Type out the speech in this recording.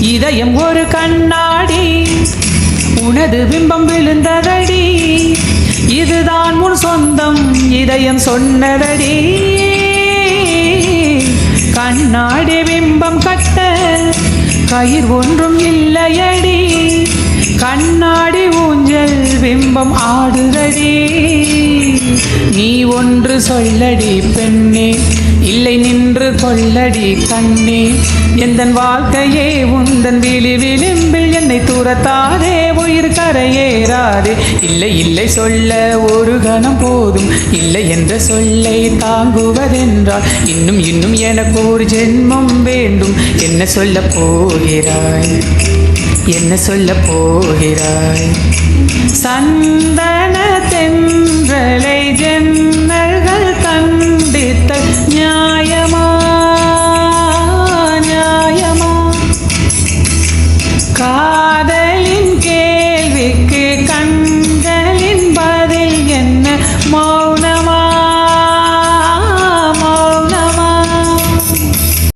இதயம் ஒரு கண்ணாடி. உனது பிம்பம் விழுந்ததடி. இதுதான் உன் சொந்தம் இதயம் சொன்னதடி. கண்ணாடி பிம்பம் கட்ட கயிர் ஒன்றும் இல்லையடி. கண்ணாடி ஊஞ்சல் பிம்பம் ஆடுதடி. நீ ஒன்று சொல்லடி பெண்ணே. இல்லை நின்று கொள்ளடி கண்ணே. எந்தன் வாழ்க்கையே உந்தன் விழி விளிம்பில் என்னை தூரத்தாதே. உயிர் கரையேறாதே. இல்லை இல்லை சொல்ல ஒரு கணம் போதும். இல்லை என்ற சொல்லை தாங்குவதென்றால் இன்னும் இன்னும் எனக்கு ஒரு ஜென்மம் வேண்டும். என்ன சொல்ல போகிறாய்? என்ன சொல்ல போகிறாய்? சந்தன